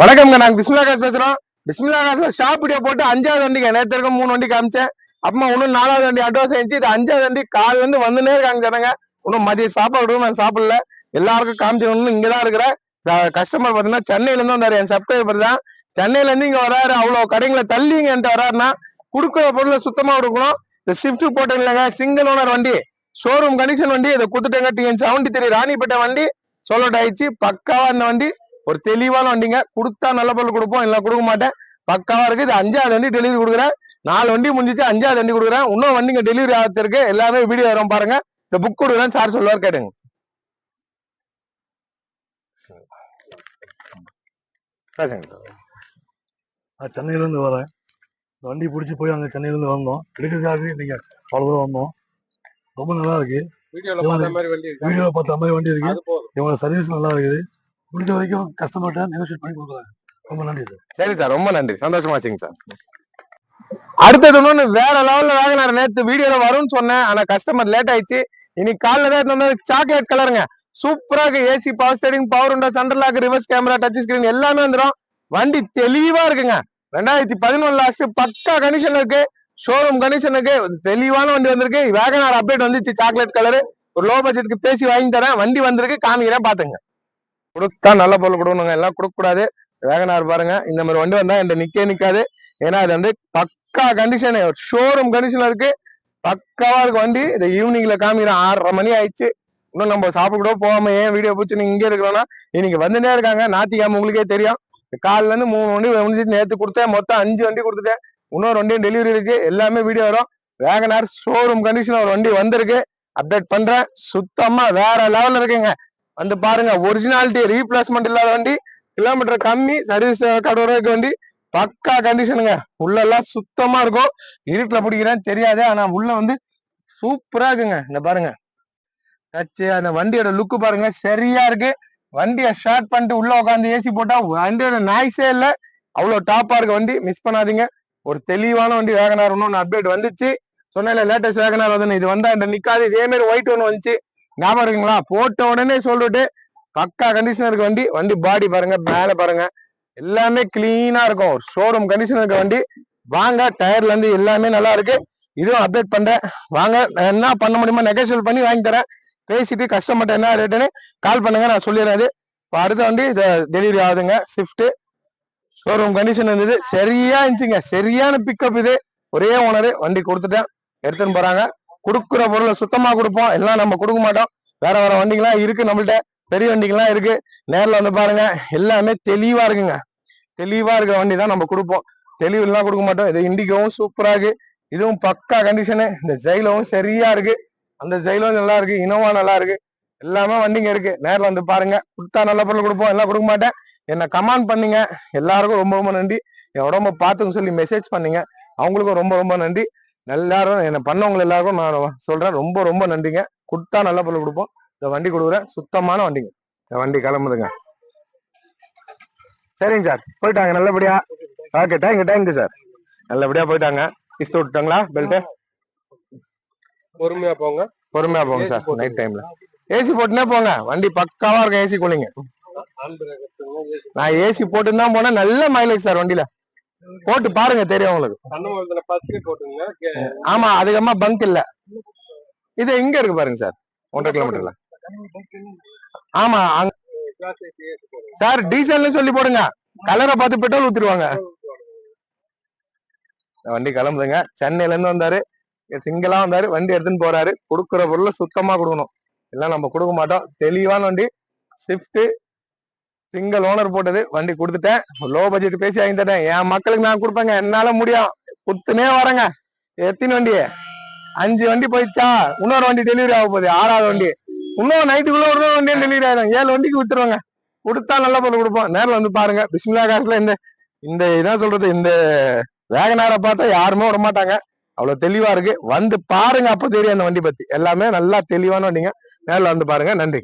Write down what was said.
வணக்கம்ங்க நாங்க பிஸ்மிலா காசு பேசுறோம். பிஸ்மிலா காசுல ஷாப் வீடியோ போட்டு அஞ்சாவது வண்டிங்க நேத்து இருக்க மூணு வண்டி காமிச்சேன். அப்புறமா இன்னும் நாலாவது வண்டி அட்வான்ஸ் ஆயிடுச்சு இது அஞ்சாவது வண்டி காலைல இருந்து வந்துனே இருக்காங்க ஜனங்க. இன்னும் மதிய சாப்பாடு நான் சாப்பிடல. எல்லாருக்கும் காமிச்சவங்க இங்கதான் இருக்கிற. கஸ்டமர் பாத்தீங்கன்னா சென்னையில இருந்து வந்தாரு என் சப்ஸ்கிரைபர் தான். சென்னையில இருந்து இங்க வராரு அவ்வளவு கடைங்களை தள்ளி இங்க என்கிட்ட வராருன்னா கொடுக்குற பொருளை சுத்தமா கொடுக்கணும். இந்த ஷிஃப்ட் போட்டேன் இல்லைங்க சிங்கிள் ஓனர் வண்டி ஷோரூம் கண்டிஷன் வண்டி இதை கொடுத்துட்டேங்க. டிஎன் செவன்டி த்ரீ ராணிப்பேட்டை வண்டி சோலோட் ஆயிடுச்சு. பக்காவா இந்த வண்டி ஒரு தெளிவான வண்டிங்க. கொடுத்தா நல்ல பொருள் கொடுப்போம். இல்லை கொடுக்க மாட்டேன். பக்காவா இருக்கு. இது அஞ்சாவது வண்டி டெலிவரி கொடுக்குறேன். நாலு வண்டி முடிஞ்சிச்சு. அஞ்சாவது வண்டி கொடுக்குறேன். இன்னும் வண்டிங்க டெலிவரி ஆகிறது இருக்கு எல்லாமே வீடியோ வரும் பாருங்க. இந்த புக் கொடுக்குறேன். சார் சொல்லுவார் கேட்டுங்க. பேசுங்க சார். நான் சென்னையிலேருந்து வரேன். இந்த வண்டி பிடிச்சி போய் அங்கே சென்னையிலேருந்து வந்தோம். எடுக்கிறதுக்காக நீங்கள் அவ்வளோ தூரம் வந்தோம். ரொம்ப நல்லா இருக்கு. வீடியோல பார்த்த மாதிரி வண்டி வீடியோ பார்த்த மாதிரி வண்டி இருக்கு. இவங்களோட சர்வீஸ் நல்லா இருக்குது. முடிஞ்ச வரைக்கும் கஸ்டமர்கிட்ட நெகோஷியேட் பண்ணி கொடுக்குறேன் ரொம்ப நன்றி சார் சரி சார் ரொம்ப நன்றி. சந்தோஷமாச்சுங்க சார் அடுத்தது ஒண்ணு வேற லெவல்ல வேகனார் நேத்து வீடியோல வரும்னு சொன்னேன். ஆனா கஸ்டமர் லேட் ஆயிடுச்சு. இன்னைக்கு காலைல தான் எடுத்து சாக்லேட் கலருங்க சூப்பரா இருக்கு. ஏசி பவர் ஸ்டேரிங் பவர் உண்டா central lock reverse camera touch screen எல்லாமே வந்துடும் வண்டி தெளிவா இருக்குங்க. ரெண்டாயிரத்தி பதினொன்னு லாஸ்ட் பக்கா கண்டிஷன் இருக்கு. ஷோரூம் கண்டிஷன் இருக்கு. தெளிவான வண்டி வந்திருக்கு. வேகனார் அப்டேட் வந்துச்சு. சாக்லேட் கலரு ஒரு லோ பட்ஜெட்க்கு பேசி வாங்கி தரேன். வண்டி வந்திருக்கு. காமிக்கிறேன். பாத்துங்க. கொடுத்தா நல்ல பொருள் கொடுக்கணுங்க. எல்லாம் கொடுக்க கூடாது வேகனார் பாருங்க. இந்த மாதிரி வண்டி வந்தா என்கிட்ட நிக்கே நிக்காது. ஏன்னா அது வந்து பக்கா கண்டிஷன் ஷோரூம் கண்டிஷன்ல இருக்கு. பக்காவா இருக்கு வண்டி. இந்த ஈவினிங்ல காமிக்கிறேன். ஆறரை மணி ஆயிடுச்சு. இன்னும் நம்ம சாப்பிட கூட போகாம ஏன் வீடியோ பிடிச்சி நீங்க இங்கே இருக்கிறோம்னா இன்னைக்கு வந்துட்டே இருக்காங்க. நாத்திக்காம உங்களுக்கே தெரியும். காலில இருந்து மூணு வண்டி முடிஞ்சு நேற்று கொடுத்தேன். மொத்தம் அஞ்சு வண்டி கொடுத்துட்டேன். இன்னொரு வண்டியும் டெலிவரி இருக்கு. எல்லாமே வீடியோ வரும். வேகனார் ஷோரூம் கண்டிஷன் ஒரு வண்டி வந்திருக்கு. அப்டேட் பண்றேன். சுத்தமா வேற லெவல்ல இருக்குங்க. வந்து பாருங்க ஒரிஜினாலிட்டி ரீப்ளேஸ்மெண்ட் இல்லாத வண்டி கிலோமீட்டர் கம்மி சர்வீஸ் கடவுறதுக்கு வண்டி பக்கா கண்டிஷனுங்க உள்ள எல்லாம் சுத்தமா இருக்கும். இருட்டுல பிடிக்கிறேன் தெரியாது ஆனா உள்ள வந்து சூப்பரா இருக்குங்க. இந்த பாருங்க. டச்சு அந்த வண்டியோட லுக்கு பாருங்க. சரியா இருக்கு. வண்டியை ஷார்ட் பண்ணிட்டு உள்ள உட்காந்து ஏசி போட்டா வண்டியோட நாய்ஸே இல்ல. அவ்வளவு டாப்பா இருக்கு வண்டி. மிஸ் பண்ணாதீங்க. ஒரு தெளிவான வண்டி வேகனார் ஒன்று அப்டேட் வந்துச்சு. சொன்னால லேட்டஸ்ட் வேகனார் வந்து இது வந்தா இந்த நிக்காது. இதே மாதிரி ஒயிட் ஒன்று வந்துச்சு. ஞாபகம் இருக்குங்களா? போட்ட உடனே சொல்லிட்டு பக்கா கண்டிஷன் இருக்க வண்டி வண்டி பாடி பாருங்க மேல பாருங்க. எல்லாமே கிளீனா இருக்கும். ஒரு ஷோரூம் கண்டிஷன் இருக்க வண்டி. வாங்க டயர்ல இருந்து எல்லாமே நல்லா இருக்கு. இதுவும் அப்டேட் பண்றேன். வாங்க நான் என்ன பண்ண முடியுமோ நெகோசியல் பண்ணி வாங்கி தரேன். பேசிட்டு கஸ்டமர்ட்ட என்ன ரேட்டுன்னு கால் பண்ணுங்க நான் சொல்லிடுறேன் அது. இப்போ அடுத்த வண்டி இது டெலிவரி ஆகுதுங்க ஸ்விஃப்ட் ஷோரூம் கண்டிஷன் இருந்தது. சரியா இருந்துச்சுங்க. சரியான பிக்கப் இது. ஒரே ஓனரு வண்டி கொடுத்துட்டேன். எடுத்துன்னு போறாங்க. கொடுக்குற பொருளை சுத்தமா கொடுப்போம். எல்லாம் நம்ம கொடுக்க மாட்டோம். வேற வேற வண்டிங்கெல்லாம் இருக்கு நம்மள்ட்ட. பெரிய வண்டிங்கெல்லாம் இருக்கு. நேர்ல வந்து பாருங்க. எல்லாமே தெளிவா இருக்குங்க. தெளிவா இருக்கிற வண்டி தான் நம்ம கொடுப்போம். தெளிவு எல்லாம் கொடுக்க மாட்டோம். இது இண்டிகோவும் சூப்பரா இருக்கு. இதுவும் பக்கா கண்டிஷனு இந்த ஜெயிலவும் சரியா இருக்கு. அந்த ஜெயிலும் நல்லா இருக்கு. இனோவா நல்லா இருக்கு. எல்லாமே வண்டிங்க இருக்கு. நேர்ல வந்து பாருங்க. கொடுத்தா நல்ல பொருள் கொடுப்போம். எல்லாம் கொடுக்க மாட்டேன். என்ன கமெண்ட் பண்ணுங்க. எல்லாருக்கும் ரொம்ப ரொம்ப நன்றி. என் உடம்ப பார்த்துன்னு சொல்லி மெசேஜ் பண்ணுங்க. அவங்களுக்கும் ரொம்ப ரொம்ப நன்றி. எல்லாரும் என்ன பண்ணவங்க எல்லாருக்கும் நான் சொல்றேன். ரொம்ப ரொம்ப நன்றிங்க. கொடுத்தா நல்ல பொருள் கொடுப்போம். இந்த வண்டி கொடுக்குறேன் சுத்தமான வண்டிங்க. இந்த வண்டி கிளம்புதுங்க. சரிங்க சார். போயிட்டாங்க நல்லபடியா. ஓகே தேங்க்யூ தேங்க்யூ சார் நல்லபடியா போயிட்டாங்க. கிஸ்து விட்டுட்டாங்களா? பெல்ட்டு பொறுமையா போங்க. பொறுமையா போங்க சார் நைட் டைம்ல ஏசி போட்டுனே போங்க. வண்டி பக்காவா இருக்கும் ஏசி கூலிங்க. நான் ஏசி போட்டு தான் போனேன். நல்ல மைலேஜ் சார் வண்டியில. போட்டு பாருங்க தெரியும் உங்களுக்கு. ஆமா அதிகமா பங்க் இல்ல. இது இங்க இருக்கு பாருங்க சார்? ஒன்றரை கிலோமீட்டர்ல ஆமா. சார் டீசல்னு சொல்லி போடுங்க. கலரை பார்த்து பெட்ரோல் ஊத்திடுவாங்க. வண்டி கிளம்புதுங்க. சென்னையில இருந்து வந்தாரு. சிங்கிளா வந்தாரு. வண்டி எடுத்துன்னு போறாரு. கொடுக்குற பொருளை சுத்தமா கொடுக்கணும். எல்லாம் நம்ம கொடுக்க மாட்டோம். தெளிவான வண்டி. ஸ்விஃப்ட் சிங்கிள் ஓனர் போட்டது வண்டி கொடுத்துட்டேன். லோ பட்ஜெட் பேசி வாங்கி தரேன் என் மக்களுக்கு நான் கொடுப்பேங்க. என்னால முடியும். குத்துனே வரேங்க. எத்தின வண்டி? அஞ்சு வண்டி போயிடுச்சா? இன்னொரு வண்டி டெலிவரி ஆக போகுது. ஆறாவது வண்டி. இன்னும் நைட்டுக்குள்ள ஒரு வண்டியும் டெலிவரி ஆயிடும். ஏழு வண்டிக்கு வித்துருவாங்க கொடுத்தா நல்ல பொருள் கொடுப்போம். நேரில் வந்து பாருங்க. பிஸ்மிலா காசுல இந்த இந்த என்ன சொல்றது? இந்த வேகனாரை பார்த்தா யாருமே விட மாட்டாங்க அவ்வளவு தெளிவா இருக்கு. வந்து பாருங்க அப்ப தெரியும் அந்த வண்டி பத்தி. எல்லாமே நல்லா தெளிவான வண்டிங்க. நேரில் வந்து பாருங்க. நன்றி